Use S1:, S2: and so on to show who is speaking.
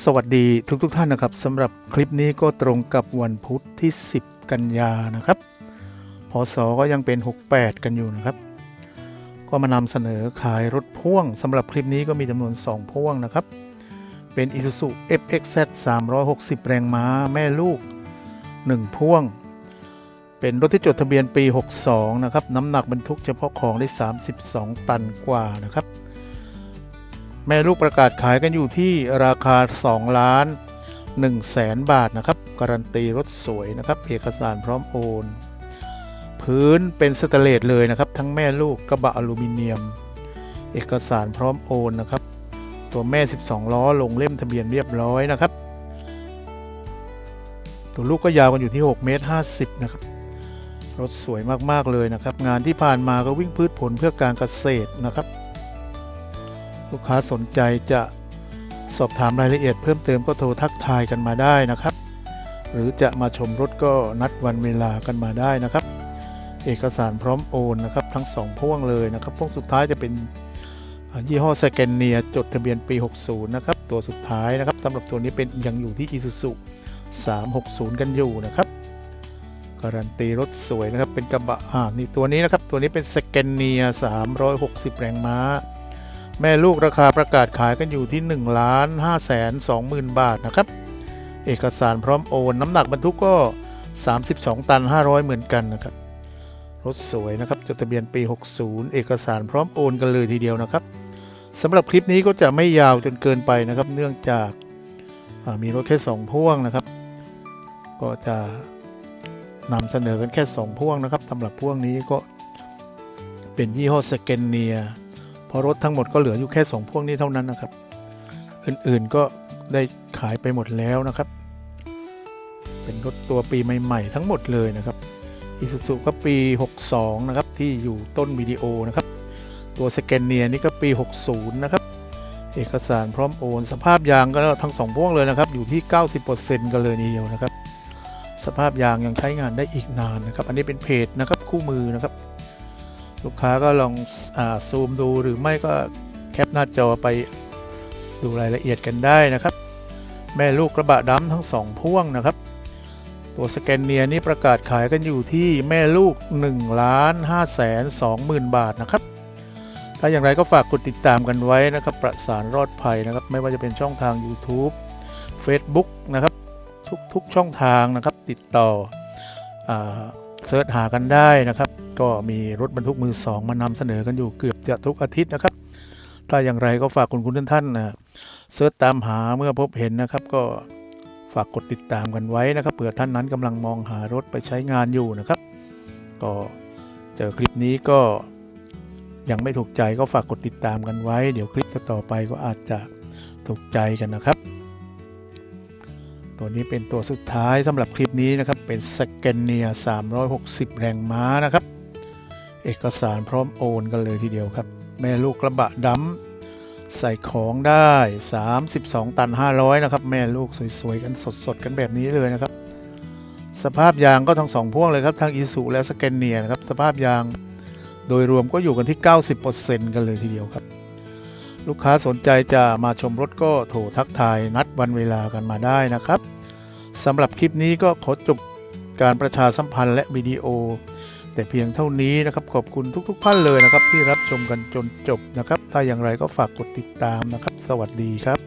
S1: สวัสดีทุกทกท่านนะครับสำหรับคลิปนี้ก็ตรงกับวันพุธที่ 10 กันยานะครับ พศก็ยังเป็น 68 กันอยู่นะครับ ก็มานำเสนอขายรถพ่วงสำหรับคลิปนี้ก็มีจำนวน 2 พ่วงนะครับ เป็น Isuzu FXZ 360 แรงม้าแม่ลูก 1 พ่วง เป็นรถที่จดทะเบียนปี 62 นะครับ น้ำหนักบรรทุกเฉพาะของได้ 32 ตันกว่านะครับ แม่ลูกประกาศขายกันอยู่ที่ราคา 2 ล้าน1แสนบาทนะครับ การันตีรถสวยนะครับ เอกสารพร้อมโอน พื้นเป็นสแตเลสเลยนะครับ ทั้งแม่ลูกกระบะอลูมิเนียม เอกสารพร้อมโอนนะครับ ตัวแม่ 12 ล้อลงเล่มทะเบียนเรียบร้อยนะครับ ตัวลูกก็ยาวกันอยู่ที่6เมตร50นะครับ รถสวยมากๆเลยนะครับ งานที่ผ่านมาก็วิ่งพืชผลเพื่อการเกษตรนะครับ ลูกค้าสนใจจะสอบถามรายละเอียดเพิ่มเติมก็โทรทักทายกันมาได้นะครับ หรือจะมาชมรถก็นัดวันเวลากันมาได้นะครับ เอกสารพร้อมโอนนะครับ ทั้งสองพ่วงเลยนะครับพ่วงสุดท้ายจะเป็นยี่ห้อสแกนเนียจดทะเบียนปี 60 นะครับ ตัวสุดท้ายนะครับสำหรับตัวนี้เป็นยังอยู่ที่ Isuzu 360 กันอยู่นะครับ การันตีรถสวยนะครับเป็นกระบะอ่านี่ตัวนี้นะครับ ตัวนี้เป็นสแกนเนีย360 แรงม้า แม่ลูกราคาประกาศขายกันอยู่ที่1ล้าน5แสน20,000 บาทนะครับ เอกสารพร้อมโอน น้ำหนักบรรทุกก็ 32 ตัน 500 เหมือนกันนะครับ รถสวยนะครับ จดทะเบียนปี 60 เอกสารพร้อมโอนกันเลยทีเดียวนะครับสำหรับคลิปนี้ก็จะไม่ยาวจนเกินไปนะครับ เนื่องจากามีรถแค่ 2 พ่วงนะครับ ก็จะนำเสนอกันแค่ 2 พ่วงนะครับสำหรับพ่วงนี้ก็เป็นยี่ห้อสแกนเนีย เพราะรถทั้งหมดก็เหลืออยู่แค่2พวกนี้เท่านั้นนะครับ อื่นๆก็ได้ขายไปหมดแล้วนะครับ เป็นรถตัวปีใหม่ ๆ ทั้งหมดเลยนะครับอีซูซูก็ปี 62 นะครับ ที่อยู่ต้นวิดีโอนะครับ ตัวสแกนเนียนี่ก็ปี 60 นะครับ เอกสารพร้อมโอน สภาพยางก็ทั้งสองพวงเลยนะครับ อยู่ที่ 90%กันเลยทีเดียวนะครับ สภาพยางยังใช้งานได้อีกนานนะครับ อันนี้เป็นเพจนะครับคู่มือนะครับ ลูกค้าก็ลองอซูมดูหรือไม่ก็แคปหน้าจอไปดูรายละเอียดกันได้นะครับ แม่ลูกกระบะดำทั้งสองพ่วงนะครับ ตัวสแกนเนียนี่ประกาศขายกันอยู่ที่แม่ลูก1ล้าน5แสน2หมื่นบาทนะครับ ถ้าอย่างไรก็ฝากกดติดตามกันไว้นะครับ ประสานรอดภัยนะครับ ไม่ว่าจะเป็นช่องทาง YouTube Facebook นะครับทุกๆช่องทางนะครับติดต่ออเสิร์ชหากันได้นะครับ ก็มีรถบรรทุกมือสองมานำเสนอกันอยู่เกือบจะทุกอาทิตย์นะครับ ถ้าอย่างไรก็ฝากคุณคุณท่านๆนะเสิร์ชตามหาเมื่อพบเห็นนะครับก็ฝากกดติดตามกันไว้นะครับเผื่อท่านนั้นกำลังมองหารถไปใช้งานอยู่นะครับ ก็เจอคลิปนี้ก็ยังไม่ถูกใจก็ฝากกดติดตามกันไว้ เดี๋ยวคลิปต่อไปก็อาจจะถูกใจกันนะครับ ตัวนี้เป็นตัวสุดท้ายสำหรับคลิปนี้นะครับ เป็นสแกนเนีย360 แรงม้านะครับ เอกสารพร้อมโอนกันเลยทีเดียวครับ แม่ลูกกระบะดำใส่ของได้ 32 ตัน 500 นะครับ แม่ลูกสวยๆ กันสดๆ กันแบบนี้เลยนะครับ สภาพยางก็ทั้งสองพ่วงเลยครับทั้งอีสุและสแกนเนียนะครับ สภาพยางโดยรวมก็อยู่กันที่ 90%กันเลยทีเดียวครับ ลูกค้าสนใจจะมาชมรถก็โทรทักทายนัดวันเวลากันมาได้นะครับสำหรับคลิปนี้ก็ขอจบการประชาสัมพันธ์และวิดีโอ แต่เพียงเท่านี้นะครับขอบคุณทุกๆท่านเลยนะครับที่รับชมกันจนจบนะครับ ถ้าอย่างไรก็ฝากกดติดตามนะครับ สวัสดีครับ